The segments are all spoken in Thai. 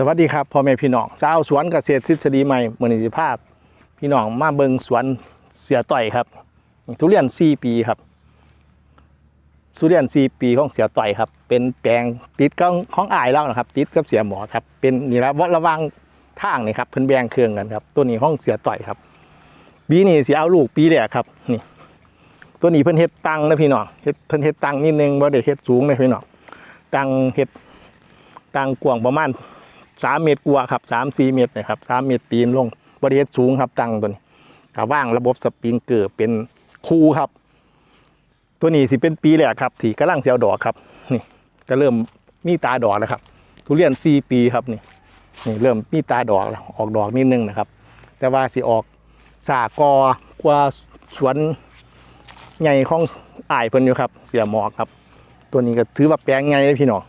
สวัสดีครับพ่อแม่พี่น้องชาวสวนเกษตรทฤษฎีใหม่มือนิภาพ พี่น้องมาเบิงสวนเสียต่อยครับ ทุเรียน 4 ปีครับทุเรียน 4 ปีของเสียต่อยครับ เป็นแปลงติดกับของอายแล้วนะครับ ติดกับเสียหมอครับ เป็นนี่ละวัดระวังทางนี่ครับเพิ่นแบงเครื่องกันครับ ตัวนี้ห้องเสียต่อยครับปีนี้สิเอาลูกปีแรกครับนี่ ตัวนี้เพิ่นเฮ็ดตังนะพี่น้องเฮ็ดเพิ่นเฮ็ดตังนิดนึงบ่ได้เฮ็ดสูงเลยพี่น้องตังเฮ็ดตังกว้างประมาณ สามเมตรกว่าครับสามสี่เมตรนะครับสามเมตรตีนลงบริเวณสูงครับตั้งตัวนี้กว่างระบบสปริงเกอร์เป็นคูครับ ตัวนี้สิเป็นปีแรกครับที่กำลังเสียวดอกครับนี่ก็เริ่มมีตาดอกแล้วครับ ทุเรียนสี่ปีครับนี่นี่เริ่มมีตาดอกแล้วออกดอกนิดนึงนะครับ แต่ว่าสิออกสากอกว่าสวนใหญ่ของอายเพิ่นอยู่ครับ เสียหมอกครับ ตัวนี้ก็ถือว่าแปลงใหญ่เลยพี่น้อง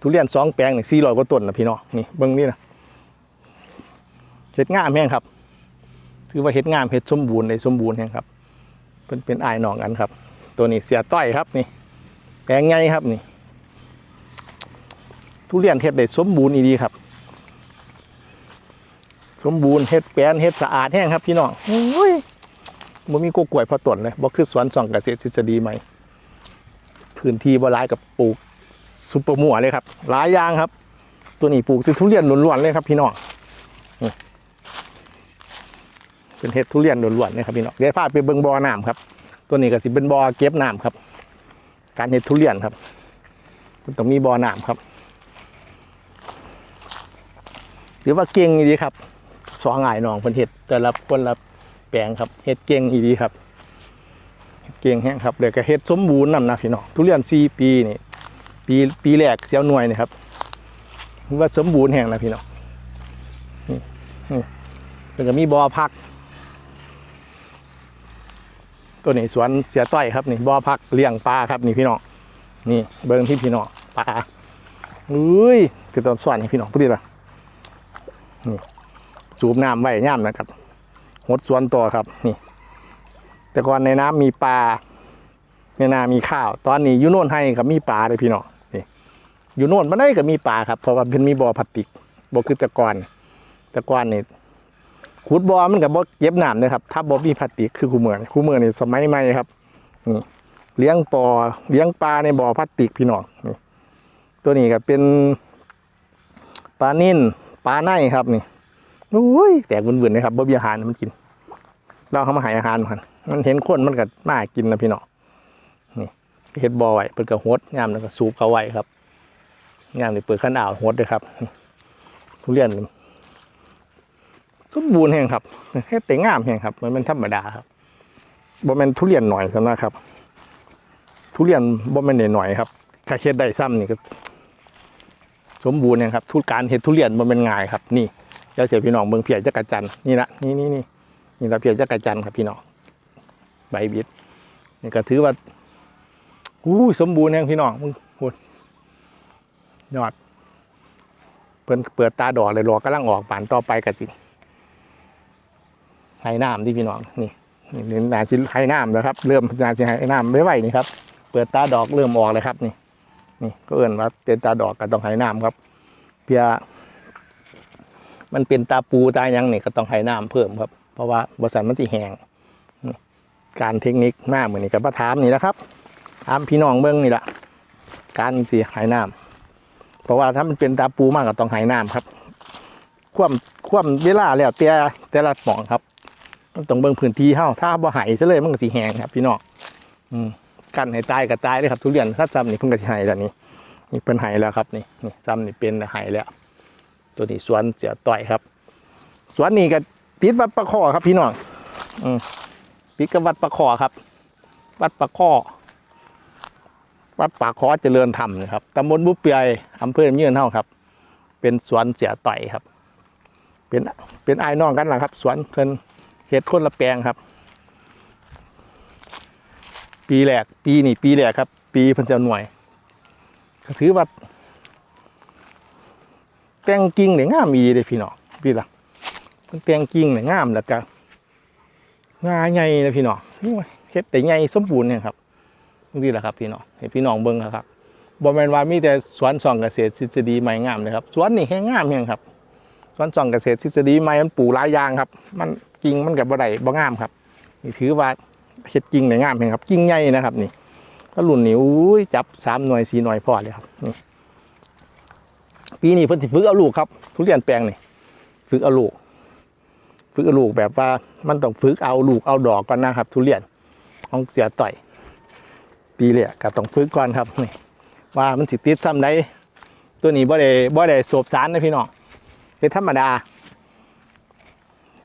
ทุเรียนสองแปลงนี่สี่ร้อยกว่าต้นนะพี่น้องนี่เบิ้งนี่นะเห็ดงามแห้งครับ ถือว่าเห็ดงามเห็ดสมบูรณ์ในสมบูรณ์แห้งครับ เป็นเป็นอายหนองกันครับ ตัวนี้เสียต้อยครับนี่ แปลงใหญ่ครับนี่ ทุเรียนเห็ดได้สมบูรณ์อีดีครับ สมบูรณ์เห็ดแปลนเห็ดสะอาดแห้งครับพี่น้องโอ้ยมันมีกกล้วยพอต้นเลยบ่คือสวนส่องเกษตรทฤษฎีใหม่พื้นที่บ่หลายกับปลูก ซุปเปอร์มัวเลยครับ หลายอย่างครับ ตัวนี้ปลูกทุเรียนล้วนๆเลยครับ พี่น้องเป็นเห็ดทุเรียนล้วนๆเลยครับพี่น้องเดี๋ยวพาไปเบิงบ่อน้ำครับ ตัวนี้ก็สิเป็นบ่อเก็บน้ำครับ การเห็ดทุเรียนครับต้องมีบ่อน้ำครับหรือว่าเก่งดีครับสองง่ายนองเพิ่นเห็ดแต่ละคนละแปลงครับเห็ดเก่งดีครับเฮ็ดเก่งแห้งครับเดี๋ยวก็เห็ดสมบูรณ์นำนะพี่น้องทุเรียนสี่ปีนี่ ปีปีแรกเสียวหน่วยนี่ครับว่าสมบูรณ์แห่งนะพี่น้องนี่นี่แล้วก็มีบ่อพัก ตัวนี้สวนเสียต้อยครับนี่บ่อพักเลี้ยงปลาครับนี่พี่น้องนี่เบิ้งที่พี่น้องปลาอุ้ยคือตอนสวนให้พี่น้องพูดดีป่ะนี่สูบน้ำไว้ย่ำนะครับหดสวนตัวครับนี่ แต่ก่อนในน้ำมีปลาในนามีข้าว ตอนนี้ยูโน่นให้กับมีปลาเลยพี่น้อง อยูโน่นมันได้กับมีปลาครับเพราะว่าเป็นมีบ่อพลาสติกบ่คือตะกอนตะกอนนี่ขุดบ่อมันกับบ่เก็บหน้ำนะครับถ้าบ่มีพลาสติกคือคูเมืองคูเมืองนี่สมัยใหม่ครับนี่เลี้ยงปอเลี้ยงปลาในบ่อพลาสติกพี่น้องนี่ตัวนี้ก็เป็นปลานิ่นปลาไนครับนี่โอ้ยแตกวุ่นๆนะครับบ่มีอาหารมันกิน เราเขามาหายอาหารมันมันเห็นคนมันก็น่ากินนะพี่น้องนี่เฮ็ดบ่อไว้เปิดกระหดงามแล้วก็สูบเขาไว้ครับ งามนี่เปิดขั้นอ่าวหดเลยครับ ทุเรียนสมบูรณ์แห่งครับเฮ็ดแต่งามแห่งครับ มันเป็นธรรมดาครับบ่แมนทุเรียนหน่อยสำนะครับ ทุเรียนบ่แม่นหน่อยครับถ้าเฮ็ดได้ซ้ำนี่ก็ สมบูรณ์แห่งครับ ทุกการเฮ็ดทุเรียนบ่แม่นง่ายครับ นี่เดี๋ยวเสียพี่น้องเบิ่งเพียจักรจันนี่นะนี่นี่นี่นี่ละเพียจักรจันครับพี่น้องใบบิดนี่ก็ถือว่าอู้สมบูรณ์แห่งพี่น้องมึง ยอดเปิดเปิดตาดอกเลยรอกำลังออกป่านต่อไปกันสิไห้น้ำที่พี่น้องนี่นี่นี่นาสิไห้น้ำนะครับ เริ่มนาสิไห้น้ำไม่ไหวนี่ครับ เปิดตาดอกเริ่มออกเลยครับ นี่ นี่ก็เอื่นว่าเป็นตาดอกก็ต้องไห้น้ำครับ เพื่อมันเป็นตาปูตายังนี่ก็ต้องไห้น้ำเพิ่มครับ เพราะว่าบริษัทมันสิแห้งการเทคนิคหน้าเหมือนนี่กับประทามนี่นะครับตามพี่น้องเบิ้งนี่แหละการสีหายน้ำ เพราะว่าถ้ามันเป็นตาปูมากก็ต้องหายน้ำครับ ความความเวลาแล้วแต่แต่ละหมองครับต้องเบิ้งพื้นที่เฮาถ้าบ่หายซะเลยมันก็สิแห้งครับ พี่น้องอืมกันให้ตายก็ตายเลยครับทุเรียนถ้าซ้ำนี่เพิ่งก็สิหายแล้วนี่นี่เป็นหายแล้วครับนี่นี่ซ้ำนี่เป็นหายแล้ว ตัวนี้สวนเสียต่อยครับ สวนนี้ก็ติดวัดประคอครับ พี่น้องอืมติดกับวัดประคอครับ วัดประคอ วัดป่าคอเจริญธรรมนะครับตำบลบุเปียยอำเภอเมืองเท่าครับ เป็นสวนเสียต่อยครับ เป็นเป็นไอ้ายน้องกันแหละครับ สวนเพิ่นเฮ็ดคนละแปลงครับ ปีแรกปีนี่ปีแรกครับ ปีพิ่นจะหน่วยก็ถือว่าแต่งกิ่งเนี่ยงามมีเลยพี่น้องพี่ละเพิ่นแต่งกิ่งเนี่ยงามแล้วก็งาใหญ่เลยพี่น้องโอ้ยเฮ็ดแต่ใหญ่สมบูรณ์เนี่ยครับ นี่แหละครับพี่น้องให้พี่น้องเบิ้งครับบ่แมนว่ามีแต่สวนส่องเกษตรทฤษฎีใหม่งามเลยครับสวนนี่แห้งงามแฮงครับสวนส่องเกษตรทฤษฎีใหม่มันปลูกหลายอย่างครับ มันกิ่งมันก็บ่ได้บ่งามครับนี่ถือว่าเฮ็ดกิ่งได้งามแฮงครับ กิ่งใหญ่นะครับ นี่ก็รุ่นนี้อุ้ยจับสามหน่วยสี่หน่วยพอเลยครับนี่ปีนี้เพิ่นฝึกเอาลูกครับ ทุเรียนแปลงนี่ฝึกเอาลูกฝึกเอาลูกแบบว่ามันต้องฝึกเอาลูกเอาดอกก่อนนะครับ ทุเรียนของเสียต่อย ปีแรกก็ต้องฝึกก่อนครับนี่ว่ามันสิติดซ้ำใดตัวนี้บ่ได้บ่ได้สูบสารนะพี่น้องเป็นธรรมดา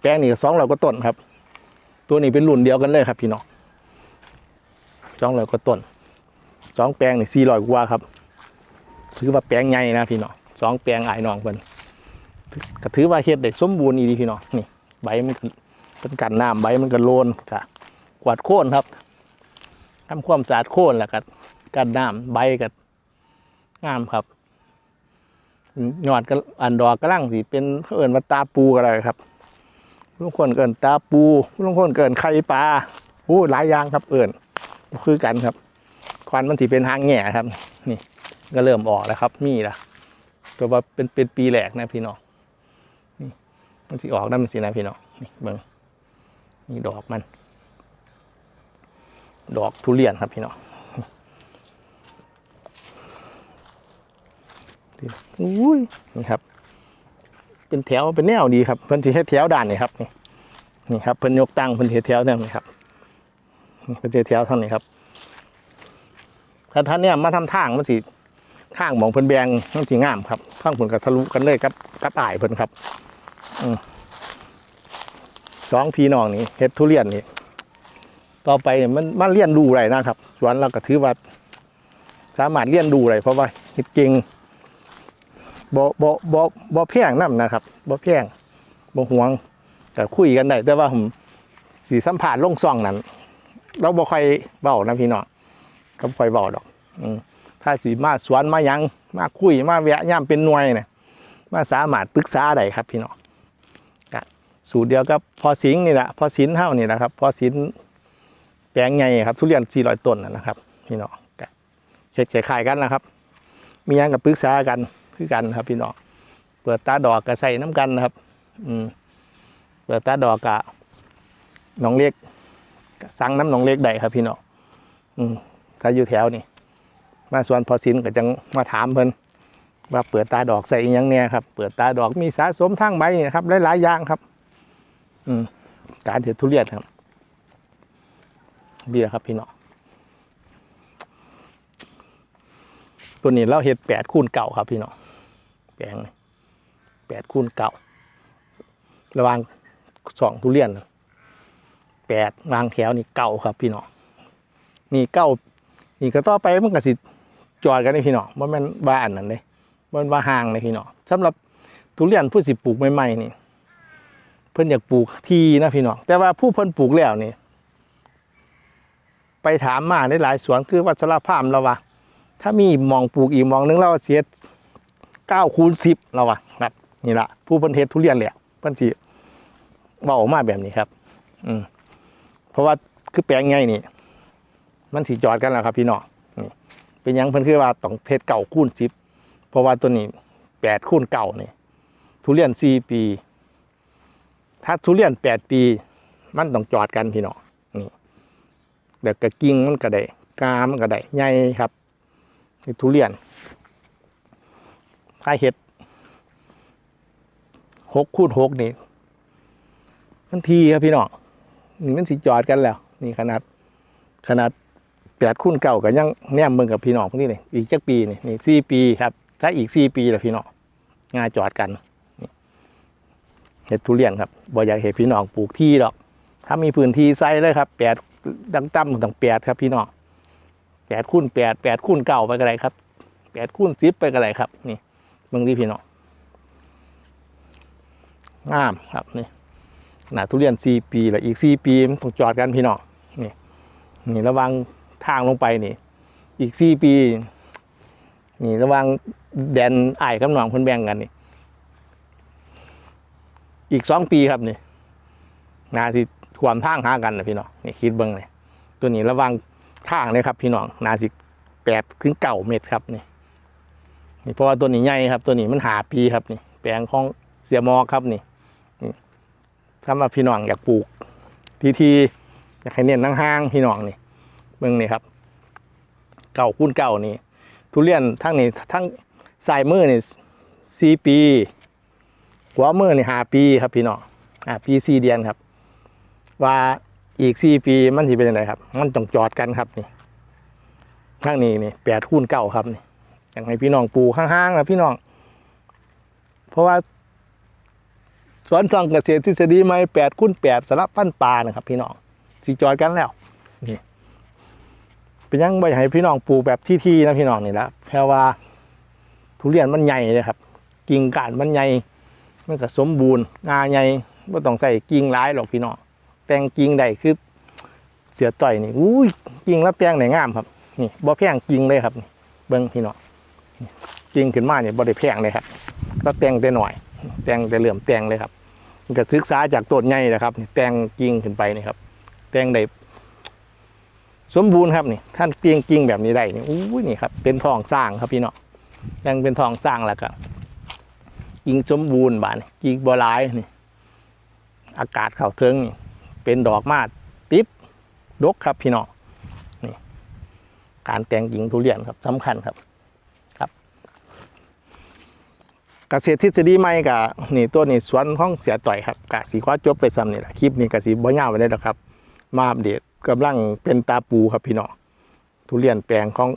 แปลงนี่สองเราก็ต้นครับ ตัวนี้เป็นรุ่นเดียวกันเลยครับ พี่น้องสองเราก็ต้นสองแปลงนี่สี่ร้อยกว่าครับถือว่าแปลงใหญ่นะพี่น้องสองแปลงอายน้องเพิ่นก็ถือว่าเฮ็ดได้สมบูรณ์อีดีพี่น้องนี่ใบมันเป็นกันน้ำใบมันก็โลนกะกวาดโค่นครับ ทำความสะอาดโค่นแล้วก็กันน้ำใบก็งามครับยอดก็อันดอกกระลังสิเป็นเอิญว่าตาปูก็ได้ครับลุงคนเกินตาปูลุงคนเกินไข่ปลาโอ้หลายอย่างครับ เอิญคือกันครับควันมันสิเป็นหางแง่ครับ นี่ก็เริ่มออกแล้วครับ มีละตัวว่าเป็นเป็นปีแรกนะพี่น้องนี่มันสิออกได้มันสินะพี่น้องนี่เบิ่งนี่ดอกมัน ดอกทุเรียนครับพี่น้องนี่อุ้ยนี่ครับ เป็นแถวเป็นแนวดีครับเพิ่นสิเฮ็ดแถวด่านนี่ครับนี่นี่ครับเพิ่นยกตั้งเพิ่นเฮ็ดแถวแนวนี้ครับนี่เพิ่นเฮ็ดแถวเท่านี้ครับถ้าท่านเนี่ยมาทำทางมันสิทางหมองเพิ่นแบงมันสิงามครับทางเพิ่นก็ทะลุกันเลยกับกับอ้ายเพิ่นครับสองพี่น้องนี่เฮ็ดทุเรียนนี่ ต่อไปมันมันเรียนรู้ไรนะครับ สวนเราก็ถือว่า สามารถเรียนรู้ไรเพราะว่าเฮ็ดเก่งบ่บ่บ่บ่แพงนํนะครับบ่แพงบ่ห่วงก็คุยกันได้แต่ว่าผมสีสัมผัสลงซองนั้น เราบ่ค่อยเว้านะพี่น้องก็ค่อยเว้าดอกอถ้าสิมาสวนมายังมาคุยมาแวะย่ามเป็นหน่วยเนี่ยมาสามารถปรึกษาได้ครับ พี่น้องสูตรเดียวกับพอสิงนี่แหละพอสินเท่านี่แหละครับ พอสิน แปลงใหญ่ครับ ทุเรียน400ต้นนะครับพี่น้องก็เช็ดขายกันนะครับ มีหยังกับปรึกษากันคือกันครับ พี่น้องเปิดตาดอกก็ใส่น้ำกันนะครับ อืมเปิดตาดอกกะน้องเล็กสั่งน้ำน้องเล็กได้ครับ พี่น้องอืมถ้าอยู่แถวนี่มาสวนพอสินก็จังมาถามเพิ่นว่าเปิดตาดอกใส่อีหยังเนี่ยครับ เปิดตาดอกมีสะสมทั้งใบนี่ครับหลายๆอย่างครับ อืมการเห็ดทุเรียนครับ เบียร์ครับพี่น้องตัวนี้เราเห็ดแปดคูณเก่าครับพี่น้องแปลงแปดคูณเก่า ระหวางสองทุเรียนแปดวางแถวนี่เก่าครับพี่น้องนี่เก้านี่ก็ต่อไปมันก็สิจอดกันนี่พี่น้องว่ามันว่าอันนั้นเลยมันว่าห่างเลยพี่น้องสำหรับทุเรียนผู้สิปลูกใหม่ๆนี่ เพิ่นอยากปลูกทีนะพี่น้องแต่ว่าผู้เพิ่นปลูกแล้วนี่ ไปถามมาในหลายสวนคือวัชรพามเราว่าถ้ามีมองปลูกอีกมองนึงเราเสียเก้าคูณสิบเราว่าครับนี่ละผู้เพิ่นเฮ็ดทุเรียนแหละเพิ่นสิเว้าออกมาแบบนี้ครับ อืมเพราะว่าคือแปลงไงนี่ มันสิจอดกันแล้วครับพี่น้องนี่เป็นยังเพิ่นคือว่าต้องเพชรเก่าคูณสิบเพราะว่าตัวนี้แปดคูณเก่านี่ทุเรียนสี่ปี ถ้าทุเรียนแปดปี มันต้องจอดกันพี่น้อง เด็กกระกิ่งมันก็ได้กามันก็ได้ใหญ่ครับทุเรียนถ้าเห็ดหกคูณหกนี่มันทีครับพี่น้องนี่มันสิจอดกันแล้ว นี่ขนาดขนาดแปดคูณเก่ากันยังแนมมืองกับพี่น้องพวกนี้นี่อีกจักปีนี่นี่สี่ปีครับ ถ้าอีกสี่ปีแล้วพี่น้องงาจอดกันเห็ดทุเรียนครับบ่อยากเห็ดพี่น้องปลูกที่ดอก ถ้ามีพื้นที่ใส่เลยครับแปด ดังตั้มตั้งแปดครับพี่น้องแปดคูณแปดแปดคูณเก้าไปก็ได้ครับแปดคูณสิบไปก็ได้ครับ นี่เมืองที่พี่น้องงามครับนี่หนาทุเรียนสี่ปีแล้วอีกสี่ปีมันต้องจอดกันพี่น้องนี่นี่ระวังทางลงไปนี่ อีกสี่ปี นี่ระวังแดนไอ้กับน้องเพิ่นแบ่งกันนี่ อีกสองปีครับนี่นาสิ ความทางหากันนะพี่น้องนี่คิดเบิ้งเลยตัวนี้ระวังทางเลยครับ พี่น้องนาสิแปดถึงเก้าเม็ดครับนี่นี่เพราะว่าตัวนี้ใหญ่ครับ ตัวนี้มันหาปีครับนี่ แปลงของเสียมอครับนี่นี่ถ้ามาพี่น้องอยากปลูก ทีทีอยากให้เน้นห้างพี่น้องนี่เมืองนี่ครับ เก่าคูณเก่านี่ทุเรียนทั้งนี้ทั้งสายมือนี่สี่ปีขวามือนี่หาปีครับพี่น้องอ่าปีสี่เดือนครับ ว่าอีกสี่ปีมันสิเป็นยังไงครับ มันต้องจอดกันครับนี่ข้างนี้นี่แปดคูณเก้าครับนี่อย่ากให้พี่น้องปลูกห้างๆนะพี่น้อง เพราะว่าสวนทองเกษตรทฤษฎีใหม่แปดคูณแปดสลับปั้นปลานะครับ พี่น้องสีจอดกันแล้วนี่เป็นยังบ่อยากให้พี่น้องปูแบบที่ๆนะพี่น้องนี่แหละแค่ว่าทุเรียนมันใหญ่เลยครับ กิ่งก้านมันใหญ่มันก็สมบูรณ์งาใหญ่ไม่ต้องใส่กิ่งร้ายหรอกพี่น้อง แต่งกิ่งใดคือเสียต่อยนี่อุ้ยกิ่งแล้วแต่งไหนงามครับ นี่บ่แพงกิ่งเลยครับนี่เบิ้งพี่น้องกิ่งขึ้นมาเนี่ยบ่ได้แพงเลยครับแล้วแต่งแต่หน่อย แต่งแต่เหลื่อมแต่งเลยครับก็ศึกษาจากต้นใหญ่นะครับแต่งกิ่งขึ้นไปนี่ครับ แต่งได้สมบูรณ์ครับนี่ท่านเปียงกิ่งแบบนี้ได้นี่อุ้ยนี่ครับเป็นทองสร้างครับพี่น้องยังเป็นทองสร้างแล้วก็กิ่งสมบูรณ์บานกิ่งบัวลายนี่อากาศเข้าเทิงนี่ เป็นดอกมาติดดกครับพี่น้องนี่การแต่งกิ่งทุเรียนครับสำคัญครับเกษตรทฤษฎีใหม่กับนี่ตัวนี้สวนของเสียต่อยครับกะสีขอจบไปซ้ำนี่แหละคลิปนี้กะสีบ่ยาวไปได้หรอกครับ มาอัปเดตกำลังเป็นตาปูครับพี่น้องทุเรียนแปลงของ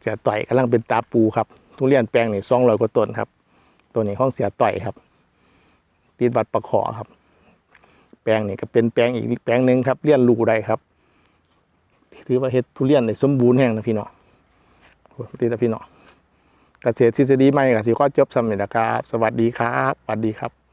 เสียต่อยกำลังเป็นตาปูครับทุเรียนแปลงนี่สองร้อยกว่าต้นครับ ตัวนี้ของเสียต่อยครับติดบัตรประขอครับ แปลงนี่ก็เป็นแปลงอีกแปลงหนึ่งครับเลี้ยนลูกได้ครับ ถือว่าเฮ็ดทุเรียนในสมบูรณ์แห้งนะพี่น้องติดแล้วพี่น้องเกษตรทฤษฎีใหม่กับสิข้อจบสำเร็จนะครับ สวัสดีครับ สวัสดีครับ